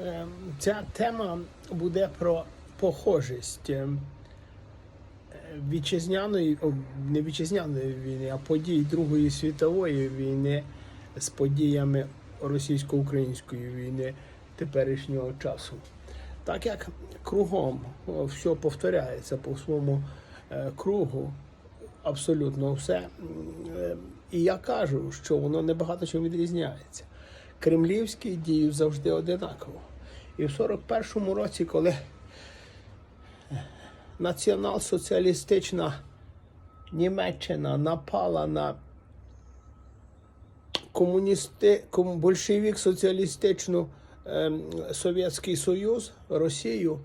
Е, Ця тема буде про похожість е, вітчизняної, не вітчизняної війни, а подій Другої світової війни з подіями російсько-української війни теперішнього часу. Так як кругом все повторяється по своєму е, кругу, абсолютно все. І я кажу, що воно небагато чим відрізняється. Кремлівські діють завжди одинаково. І в 41-му році, коли націонал-соціалістична Німеччина напала на комуністи, ком, большевік соціалістичну ем, Совєтський Союз, Росію,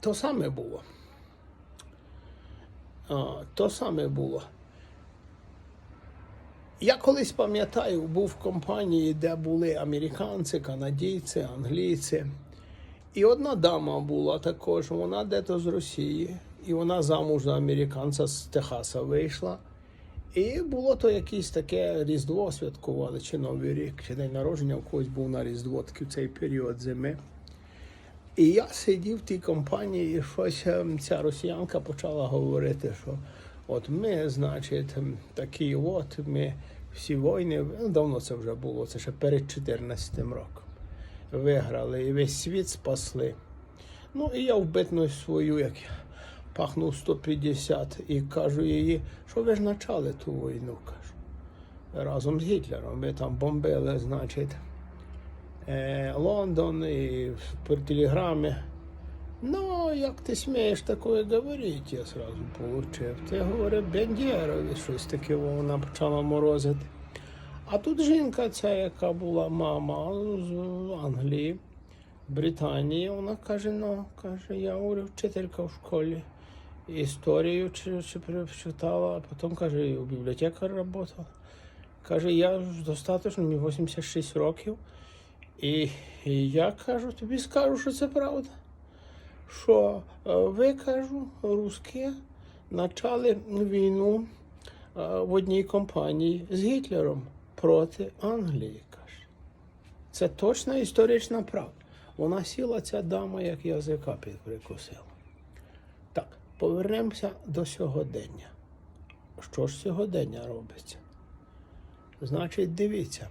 то саме було. А, то саме було. Я колись пам'ятаю, був в компанії, де були американці, канадійці, англійці. І одна дама була також, вона дето з Росії, і вона замуж за американця з Техаса вийшла. І було то якесь таке Різдво святкували, чи Новий рік, чи день народження у когось був на Різдво, такий в цей період зими. І я сидів в тій компанії, і щось ем, ця росіянка почала говорити, що от ми, значить, такі от, ми всі війни, ну, давно це вже було, це ще перед 14 роком. Виграли і весь світ спасли. Ну і я в свою, як я пахнув 150, і кажу їй, що ви ж почали ту війну, кажу. Разом з Гітлером. Ми там бомбили, значить, е, Лондон і по телеграмі. Ну, як ти смієш такое говорити, я сразу получив. Ти говорив Бендєрові, щось таке вона почала морозити. А тут жінка, ця, яка була мама з Англії, Британії, вона каже: ну, каже, я говорю, вчителька в школі. Історію чи, чи прочитала, а потім каже, в бібліотекар працювала. Каже, я достатньо, мені 86 років. І, і я кажу, тобі скажу, що це правда. Що е, ви кажу, русські почали війну е, в одній компанії з Гітлером проти Англії. каже. Це точна історична правда. Вона сіла ця дама, як язика підприкусила. Так, повернемося до сьогодення. Що ж сьогодення робиться? Значить, дивіться,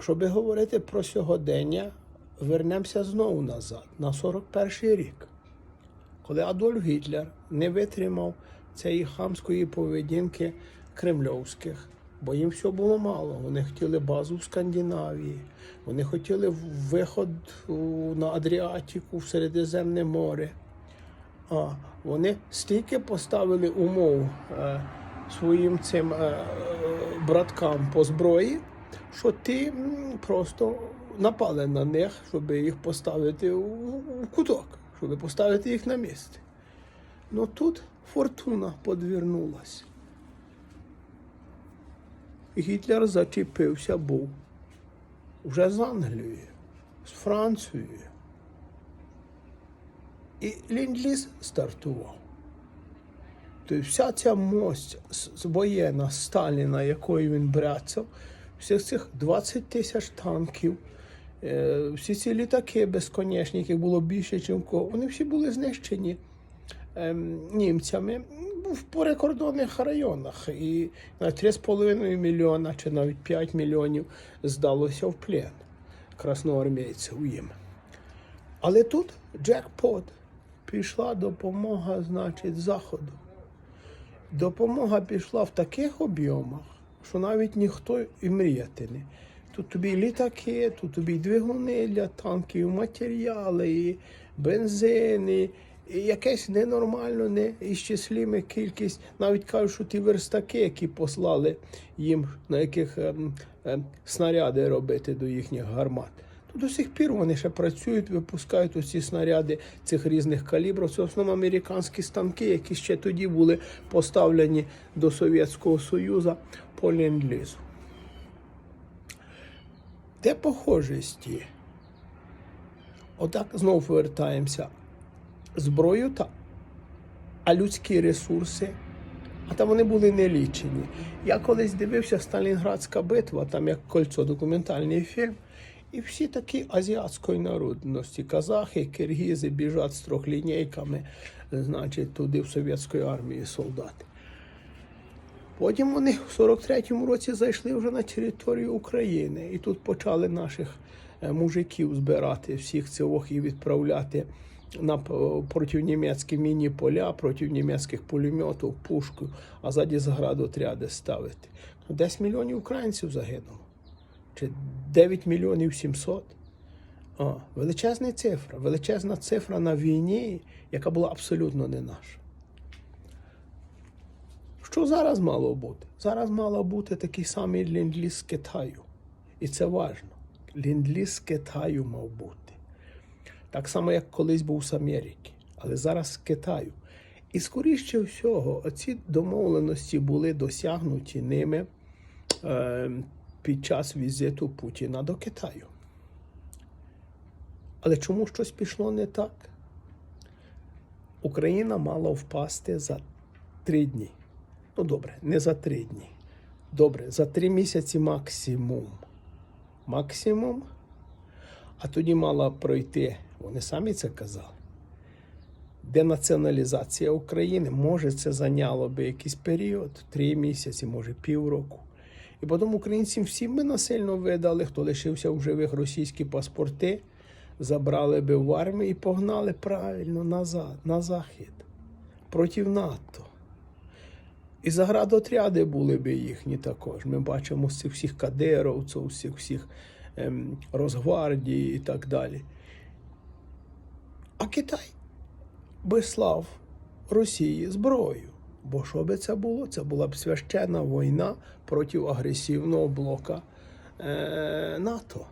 щоб говорити про сьогодення, вернемося знову назад, на 41-й рік, коли Адольф Гітлер не витримав цієї хамської поведінки кремльовських, бо їм все було мало. Вони хотіли базу в Скандинавії, вони хотіли виход на Адріатику, в Середземне море. А вони стільки поставили умов е, своїм цим е, е, браткам по зброї, що м, просто напали на них, щоб їх поставити у куток, щоб поставити їх на місце. Ну тут фортуна подвернулась. Гітлер зачепився був вже з Англією, з Францією. І Лінд-Ліз стартував. Тобто вся ця мость з- воєнна Сталіна, якою він бряцав, всіх цих 20 тисяч танків, всі ці літаки безконечні, яких було більше, ніж кого, вони всі були знищені ем, німцями в прикордонних районах. І на 3,5 мільйона чи навіть 5 мільйонів здалося в плен красноармійців їм. Але тут джекпот. Пішла допомога, значить, заходу. Допомога пішла в таких об'ємах, що навіть ніхто і мріяти не. Тут тобі літаки, тут тобі двигуни для танків, матеріали, і бензин, і, якесь ненормально, неіщисліме кількість. Навіть кажуть, що ті верстаки, які послали їм, на яких ем, ем, снаряди робити до їхніх гармат. То до сих пір вони ще працюють, випускають оці снаряди цих різних калібрів. Це в основному американські станки, які ще тоді були поставлені до Совєтського Союзу по ленд-лізу. Де похожісті? Отак знову повертаємося. Зброю та, а людські ресурси, а там вони були не лічені. Я колись дивився Сталінградська битва, там як кольцо, документальний фільм. І всі такі азіатської народності, казахи, киргізи біжать з трьохлінійками, значить, туди в совєтській армії солдати. Потім вони в 43-му році зайшли вже на територію України і тут почали наших е, мужиків збирати всіх цих і відправляти на проти німецькі міні-поля, проти німецьких пулеметів, пушку, а ззаді заградотряди ставити. Ну, Десь мільйонів українців загинуло. Чи 9 мільйонів 700. О, величезна цифра, величезна цифра на війні, яка була абсолютно не наша. Що зараз мало бути? Зараз мало бути такий самий ленд-ліз Китаю. І це важливо. Ленд-ліз з Китаю мав бути. Так само, як колись був з Америки, але зараз з Китаю. І скоріше всього, оці домовленості були досягнуті ними е, під час візиту Путіна до Китаю. Але чому щось пішло не так? Україна мала впасти за три дні. Ну, добре, не за три дні. Добре, за три місяці максимум. Максимум. А тоді мала пройти, вони самі це казали. Денаціоналізація України, може, це зайняло би якийсь період, три місяці, може півроку. І потім українцям всім би насильно видали, хто лишився в живих російські паспорти, забрали би в армію і погнали правильно назад, на захід, проти НАТО. І заградотряди були б їхні також. Ми бачимо цих всіх кадировців, цих всіх ем, Росгвардії і так далі. А Китай би слав Росії зброю. Бо що би це було? Це була б священна війна проти агресивного блока е, НАТО.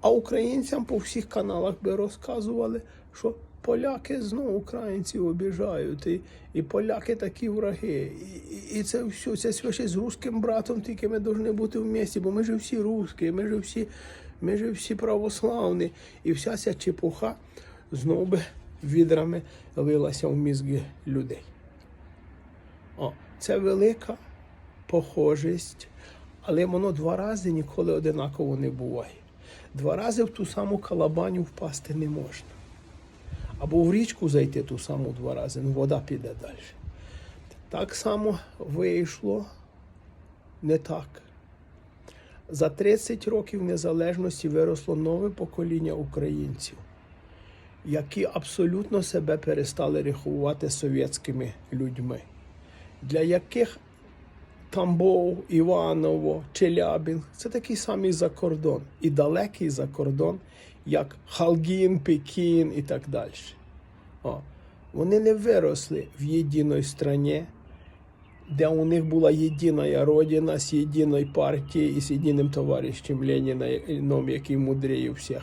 А українцям по всіх каналах би розказували, що поляки знову українців обіжають, і, і поляки такі враги. І, і, це все, це все з руським братом, тільки ми повинні бути в місті, бо ми ж всі русські, ми ж всі, ми ж всі православні. І вся ця чепуха знову відрами лилася в мізки людей. О, це велика похожість, але воно два рази ніколи одинаково не буває. Два рази в ту саму калабаню впасти не можна. Або в річку зайти ту саму два рази, ну вода піде далі. Так само вийшло не так. За 30 років незалежності виросло нове покоління українців, які абсолютно себе перестали рахувати совєтськими людьми, для яких Тамбов, Іваново, Челябін це такий самий закордон. І далекий закордон, як Халгін, Пекін і так далі. О, вони не виросли в єдиній страні, де у них була єдина родина з єдиною партією і з єдиним товаришем Леніном, який мудріє всіх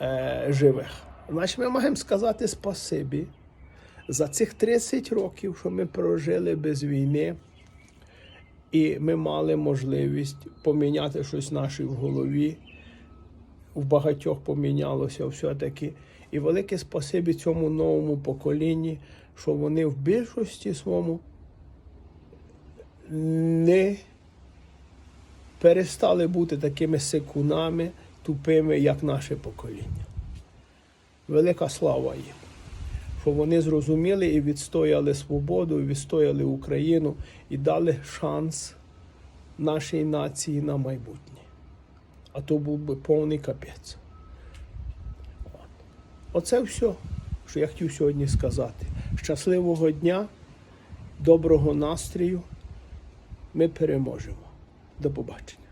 е, живих. Значить, ми маємо сказати спасибі за цих 30 років, що ми прожили без війни. І ми мали можливість поміняти щось наше в голові. У багатьох помінялося все-таки. І велике спасибі цьому новому поколінні, що вони в більшості своєму не перестали бути такими секунами, тупими, як наше покоління. Велика слава їм що вони зрозуміли і відстояли свободу, і відстояли Україну і дали шанс нашій нації на майбутнє. А то був би повний капець. Оце все, що я хотів сьогодні сказати. Щасливого дня, доброго настрою. Ми переможемо. До побачення.